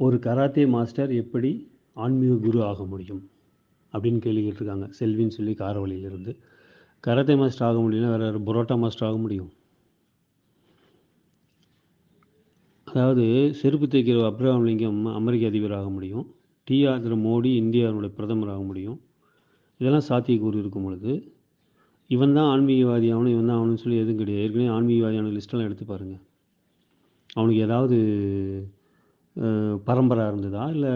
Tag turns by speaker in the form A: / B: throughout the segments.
A: ஒரு karate master எப்படி ஆன்மீக குரு ஆக முடியும்? அப்படின்னு கேள்வி கேட்டிருக்காங்க. செல்வின்னு சொல்லி காரவழியிலிருந்து. கராத்தே மாஸ்டர் ஆக முடியலன்னா வேறு யார்? புரோட்டா மாஸ்டர் ஆக முடியும். அதாவது செருப்பு தைக்கிற அப்ரஹாம் லிங்கம் அமெரிக்க அதிபர் ஆக முடியும். டி ஆர் மோடி இந்தியாவுடைய பிரதமர் ஆக முடியும். இதெல்லாம் சாத்தியக்கூறு இருக்கும் பொழுது இவன் தான் ஆன்மீகவாதி ஆகணும் இவன் தான் ஆகணும்னு சொல்லி எதுவும் கிடையாது. ஏற்கனவே ஆன்மீகவாதியான லிஸ்ட்டெல்லாம் எடுத்து பாருங்கள் அவனுக்கு ஏதாவது பரம்பரை இருந்ததா? இல்லை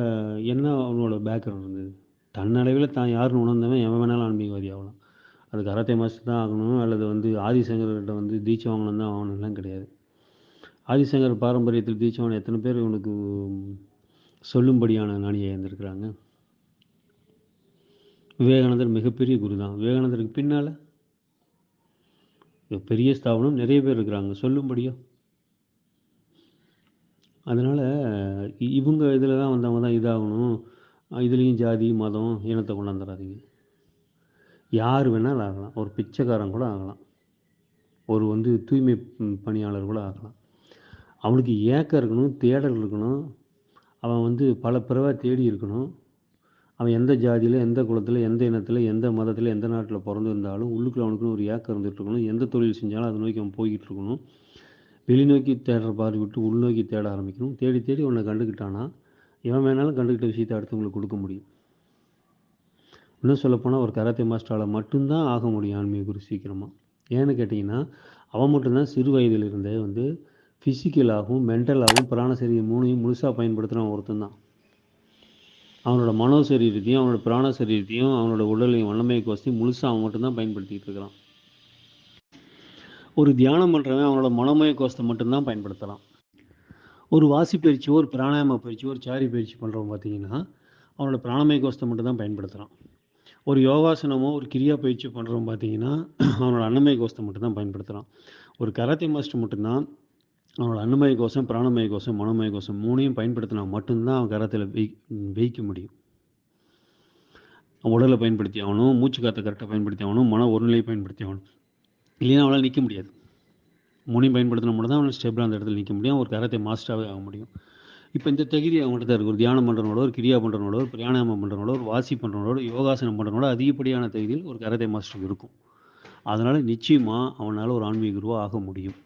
A: என்ன அவனோட பேக்ரவுண்ட் இருந்தது? தன்னளவில் தான் யாருன்னு உணர்ந்தவன் எவன் வேணாலும் ஆன்மீகவாதி ஆகலாம். அது கராத்தே மாஸ்டர் தான் ஆகணும் அல்லது வந்து ஆதிசங்கர்கிட்ட வந்து தீட்சை வாங்கணும் தான் ஆகணும்லாம் கிடையாது. ஆதிசங்கர் பாரம்பரியத்தில் தீட்சை வாங்கின எத்தனை பேர் இவனுக்கு சொல்லும்படியான ஞானியை இருந்திருக்கிறாங்க விவேகானந்தர் மிகப்பெரிய குரு தான். விவேகானந்தருக்கு பின்னால்? பெரிய ஸ்தாபனம் நிறைய பேர் இருக்கிறாங்க. சொல்லும்படியா? அதனால் இவங்க இதில் தான் வந்தவங்க தான் இதாகணும். இதுலேயும் ஜாதி மதம் இனத்தை கொண்டாந்துடாதீங்க யார் வேணாலும் ஆகலாம். ஒரு பிச்சைக்காரன் கூட ஆகலாம். ஒரு வந்து தூய்மை பணியாளர் கூட ஆகலாம். அவனுக்கு ஏக்கம் இருக்கணும் தேடல் இருக்கணும். அவன் வந்து பல பிறவை தேடி இருக்கணும். அவன் எந்த ஜாதியில் எந்த குலத்தில் எந்த இனத்தில் எந்த மதத்தில் எந்த நாட்டில் பிறந்திருந்தாலும் உள்ளுக்குள்ள அவனுக்குன்னு ஒரு ஏக்கம் இருந்துட்டு இருக்கணும். எந்த தொழில் செஞ்சாலும் அதை நோக்கி அவன் போய்கிட்டு இருக்கணும். வெளிநோக்கி தேடுற பாரு விட்டு உள்நோக்கி தேட ஆரம்பிக்கணும். தேடி தேடி உன்னை கண்டுக்கிட்டானா எவன் வேணாலும் கண்டுக்கிட்ட விஷயத்தை அடுத்தவங்களுக்கு கொடுக்க முடியும். இன்னும் சொல்லப்போனால் ஒரு கராத்தே மாஸ்டரால் மட்டும்தான் ஆக முடியும் ஆன்மீக குரு சீக்கிரமாக ஏன்னு கேட்டிங்கன்னா அவன் மட்டும்தான் சிறு வயதில் இருந்தே வந்து ஃபிசிக்கலாகவும் மென்டலாகவும் பிராண சரீரம் மூணையும் முழுசாக பயன்படுத்துகிறவன் ஒருத்தன் தான் அவனோட மனோ சரீரத்தையும் அவனோட பிராண சரீரத்தையும் அவனோட உடலையும் வல்லமையை கோசத்தையும் முழுசாக அவன் மட்டும்தான் பயன்படுத்திக்கிட்டு இருக்கிறான். ஒரு தியானம் பண்ணுறவன் அவனோட மனமய கோஷத்தை மட்டும்தான் பயன்படுத்தலாம். ஒரு வாசி பயிற்சியோ ஒரு பிராணாயாம பயிற்சியோ ஒரு சாரி பயிற்சி பண்ணுறவன் பார்த்தீங்கன்னா அவனோட பிராணமய கோஷத்தை மட்டும்தான் பயன்படுத்துகிறான் ஒரு யோகாசனமோ ஒரு கிரியா பயிற்சி பண்ணுறவன் பார்த்தீங்கன்னா அவனோட அன்னமய கோஷத்தை மட்டும்தான் பயன்படுத்துகிறான் ஒரு கராத்தே மாஸ்டர் மட்டும்தான் அவனோட அன்னமய கோஷம் பிராணமய கோஷம் மனோமய கோஷம் மூணையும் பயன்படுத்தினா மட்டும்தான் அவன் கரத்தில் வெய் வெயிக்க முடியும். உடலை பயன்படுத்தி ஆகணும் மூச்சு காற்றை கரெக்டாக பயன்படுத்தி ஆகணும் மன ஒருநிலையை பயன்படுத்தி ஆகணும். இல்லைன்னா அவனால் நிற்க முடியாது. மூணையும் பயன்படுத்தின மட்டும் தான் அவனால் ஸ்டெபிளாக அந்த இடத்துல நிற்க முடியும். ஒரு கரத்தை மாஸ்டராகவே ஆக முடியும். இப்போ இந்த தகுதி அவங்கள்ட்ட தான் இருக்குது ஒரு தியானம் பண்ணுறவனோட ஒரு கிரியா பண்ணுறவனோட ஒரு பிராணாயாமம் பண்ணுறனோட ஒரு வாசி பண்ணுறனோட யோகாசனம் பண்ணுறனோட அதிகப்படியான தகுதியில் ஒரு கரத்தை மாஸ்டருக்கு இருக்கும் அதனால் நிச்சயமாக அவனால் ஒரு ஆன்மீக குருவாக ஆக முடியும்.